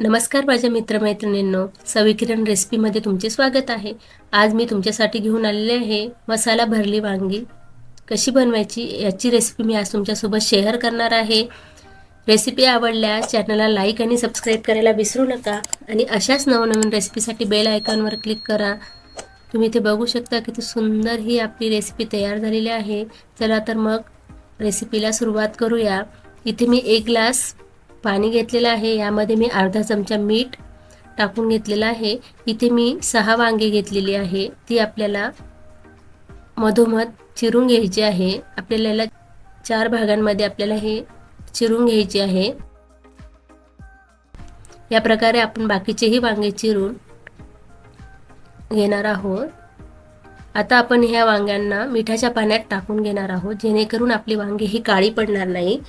नमस्कार माझ्या मित्रमैत्रिणींनो सविकिरण रेसिपीमध्ये तुमचे स्वागत आहे. आज मी तुमच्यासाठी घेऊन आलेले आहे मसाला भरली वांगी. कशी बनवायची याची रेसिपी मी आज तुमच्यासोबत शेअर करणार आहे. रेसिपी आवडल्यास चॅनलला लाईक आणि सबस्क्राईब करायला विसरू नका. आणि अशाच नवनवीन रेसिपीसाठी बेल आयकॉनवर क्लिक करा. तुम्ही इथे बघू शकता किती सुंदर ही आपली रेसिपी तयार झालेली आहे. चला तर मग रेसिपीला सुरुवात करूया. इथे मी एक ग्लास पाणी घेतलेलं आहे. यामध्ये मी अर्धा चमचा मीठ टाकून घेतलेलं आहे. इथे मी सहा वांगे घेतलेली आहे. ती आपल्याला मधोमध चिरून घ्यायची आहे. आपल्याला याला चार भागांमध्ये आपल्याला हे चिरून घ्यायचे आहे. या प्रकारे आपण बाकीचेही वांगे चिरून घेणार आहोत. आता आपण ह्या वांग्यांना मिठाच्या पाण्यात टाकून घेणार आहोत. जेणेकरून आपली वांगी ही काळी पडणार नाही.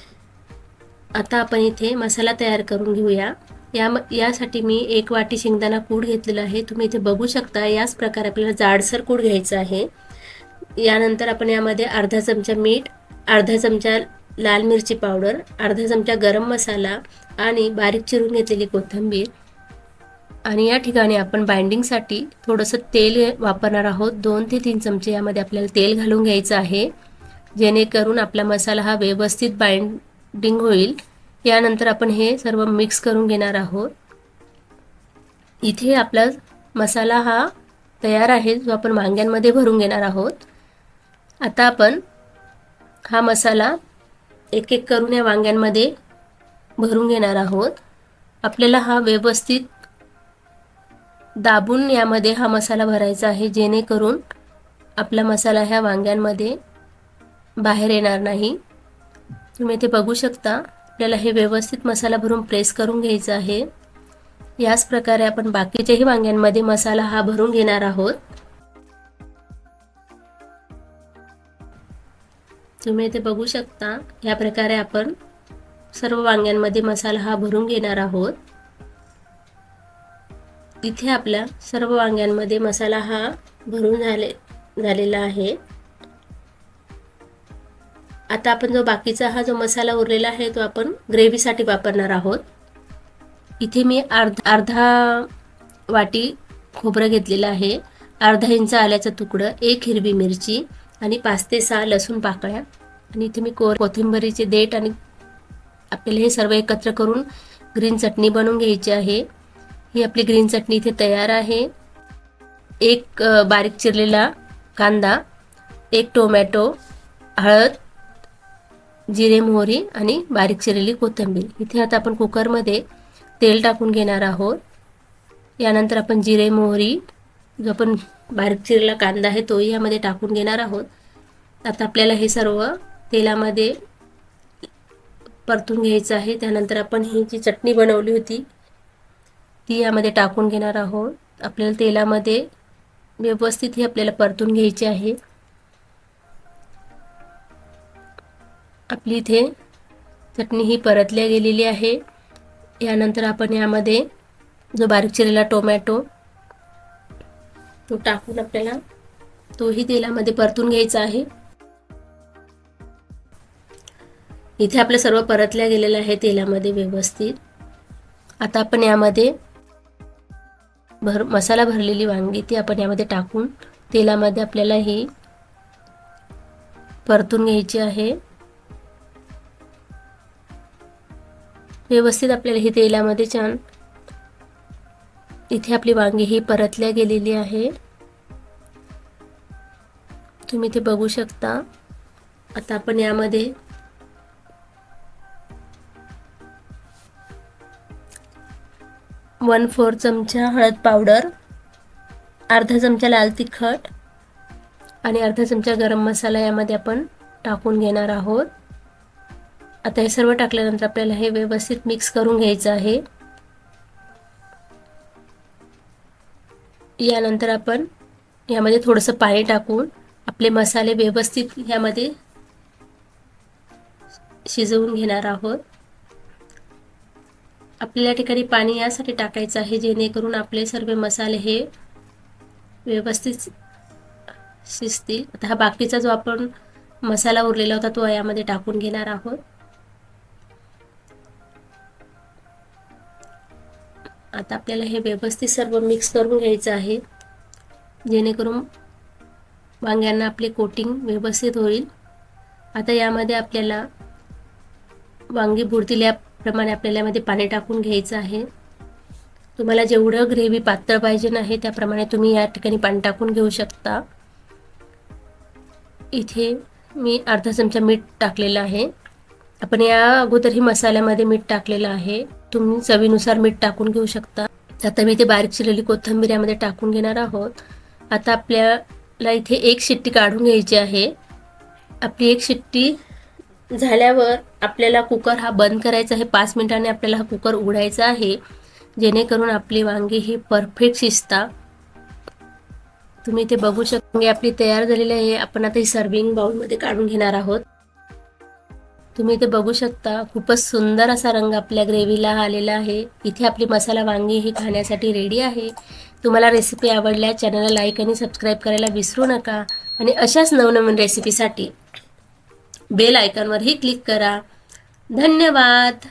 आता आपण इथे मसाला तयार करून घेऊया. या यासाठी मी एक वाटी शेंगदाणा कूड घेतलेला आहे. तुम्ही इथे बघू शकता याच प्रकारे आपल्याला जाडसर कूड घ्यायचं आहे. यानंतर आपण यामध्ये अर्धा चमचा मीठ अर्धा चमचा लाल मिरची पावडर अर्धा चमचा गरम मसाला आणि बारीक चिरून घेतलेली कोथिंबीर. आणि या ठिकाणी आपण बाइंडिंगसाठी थोडंसं तेल वापरणार आहोत. दोन ते तीन चमचे यामध्ये आपल्याला तेल घालून घ्यायचं आहे. जेणेकरून आपला मसाला हा व्यवस्थित बाइंडिंग होईल. यानंतर आपण हे सर्व मिक्स करून घेणार आहोत. इथे आपला मसाला हा तयार आहे जो आपण वांग्यांमध्ये भरून घेणार आहोत. आता आपण हा मसाला एक एक करून या वांग्यांमध्ये भरून घेणार आहोत. आपल्याला हा व्यवस्थित दाबून यामध्ये हा मसाला भरायचा आहे जेणेकरून आपला मसाला ह्या वांग्यांमध्ये बाहेर येणार नाही. तुम्ही इथे बघू शकता. आपल्याला हे व्यवस्थित मसाला भरून प्रेस करून घ्यायचं आहे. याच प्रकारे आपण बाकीच्याही वांग्यांमध्ये मसाला हा भरून घेणार आहोत. तुम्ही इथे बघू शकता या प्रकारे आपण सर्व वांग्यांमध्ये मसाला हा भरून घेणार आहोत. इथे आपल्या सर्व वांग्यांमध्ये मसाला हा भरून झाले झालेला आहे. आता आपण जो बाकीचा हा जो मसाला उरलेला आहे तो आपण ग्रेव्हीसाठी वापरणार आहोत. इथे मी अर्धा अर्धा वाटी खोबरं घेतलेलं आहे. अर्धा इंच आल्याचं तुकडं एक हिरवी मिरची आणि पाच ते सहा लसूण पाकळ्या. आणि इथे मी को कोथिंबरीचे देठ आणि आपल्याला हे सर्व एकत्र करून ग्रीन चटणी बनवून घ्यायची आहे. ही आपली ग्रीन चटणी इथे तयार आहे. एक बारीक चिरलेला कांदा एक टोमॅटो हळद जिरे मोहरी आणि बारीक चिरलेली कोथिंबीर. इथे आता आपण कुकरमध्ये तेल टाकून घेणार आहोत. यानंतर आपण जिरे मोहरी जो आपण बारीक चिरलेला कांदा आहे तोही यामध्ये टाकून घेणार आहोत. आता आपल्याला हे सर्व तेलामध्ये परतून घ्यायचं आहे. त्यानंतर आपण ही जी चटणी बनवली होती ती यामध्ये टाकून घेणार आहोत. आपल्याला तेलामध्ये व्यवस्थित ही आपल्याला परतून घ्यायची आहे. आपली इथे चटणी ही परतल्या गेलेली आहे. यानंतर आपण यामध्ये जो बारीक चिरलेला टोमॅटो तो टाकून आपल्याला तोही तेलामध्ये परतून घ्यायचा आहे. इथे आपलं सर्व परतल्या गेलेलं आहे तेलामध्ये व्यवस्थित. आता आपण यामध्ये भर मसाला भरलेली वांगी ती आपण यामध्ये टाकून तेलामध्ये आपल्याला ही परतून घ्यायची आहे. व्यवस्थित आपल्याला ही तेलामध्ये छान. इथे आपली वांगी ही परतल्या गेलेली आहे. तुम्ही ते बघू शकता. आता आपण यामध्ये वन फोर चमचा हळद पावडर अर्धा चमचा लाल तिखट आणि अर्धा चमचा गरम मसाला यामध्ये आपण टाकून घेणार आहोत. आता हे सर्व टाकल्यानंतर आपल्याला हे व्यवस्थित मिक्स करून घ्यायचं आहे. यानंतर आपण यामध्ये थोडंसं पाणी टाकून आपले मसाले व्यवस्थित ह्यामध्ये शिजवून घेणार आहोत. आपल्या ठिकाणी पाणी यासाठी टाकायचं आहे जेणेकरून आपले सर्व मसाले हे व्यवस्थित शिजतील. आता हा बाकीचा जो आपण मसाला उरलेला होता तो यामध्ये टाकून घेणार आहोत. आता आपल्याला हे व्यवस्थित सर्व मिक्स करून घ्यायचं आहे. जेणेकरून वांग्यांना आपले कोटिंग व्यवस्थित होईल. आता यामध्ये आपल्याला वांगी बुडतील याप्रमाणे आपल्याला यामध्ये पाणी टाकून घ्यायचं आहे. तुम्हाला जेवढं ग्रेव्ही पातळ पाहिजे नाही त्याप्रमाणे तुम्ही या ठिकाणी पाणी टाकून घेऊ शकता. इथे मी अर्धा चमचा मीठ टाकलेलं आहे. आपण या अगोदरही मसाल्यामध्ये मीठ टाकलेलं आहे. तुम्ही चवीनुसार मीठ टाकून घेऊ शकता. आता मी इथे बारीक चिरलेली कोथंबीर यामध्ये टाकून घेणार आहोत. आता आपल्याला इथे एक शिट्टी काढून घ्यायची आहे. आपली एक शिट्टी झाल्यावर आपल्याला कुकर हा बंद करायचा आहे. पाच मिनिटांनी आपल्याला हा कुकर उघडायचा आहे. जेणेकरून आपली वांगी ही परफेक्ट शिजता. तुम्ही इथे बघू शकता आपली तयार झालेली आहे. आपण आता ही सर्विंग बाउलमध्ये काढून घेणार आहोत. तुम्ही इथे बघू शकता खूपच सुंदर असा रंग आपल्या ग्रेव्हीला आलेला आहे. इथे आपली मसाला वांगी ही खाण्यासाठी रेडी आहे. तुम्हाला रेसिपी आवडल्या चॅनलला लाईक आणि सबस्क्राईब करायला विसरू नका. आणि अशाच नवनवीन रेसिपीसाठी बेल आयकॉनवरही क्लिक करा. धन्यवाद!